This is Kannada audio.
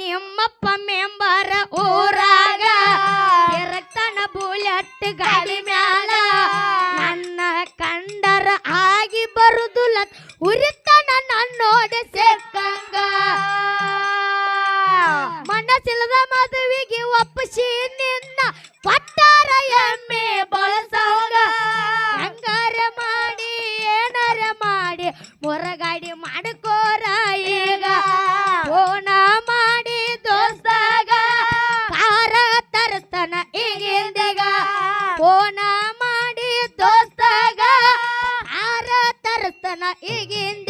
ನಿಮ್ಮಪ್ಪ ಮೆಂಬರ ಊರಾಗ ಇರತನ ಬುಲೆಟ್ ಗಾಳಿ ಮ್ಯಾಲ. ನನ್ನ ಕಂಡರ ಆಗಿ ಬರುದು ಉರಿತನ ನನ್ನೋಡ ಸೇರ್ಕಂಗ. ಮನಸ್ಸಿಲ್ಲದ ಮದುವಿಗೆ ಒಪ್ಪಿಸಿ ನಿನ್ನ ಪಟ್ಟಾರ ಎಮ್ಮೆ ಬಳಸಂಗ. ಹಂಗಾರ ಮಾಡಿ, ಏನಾರ ಮಾಡಿ, ಹೊರಗಾಡಿ ಮಾಡಿಕೋರ ಫೋನ ಮಾಡಿ ದೋಸ್ತಗ ಆರ ತರ್ತನ ಈಗಿಂದ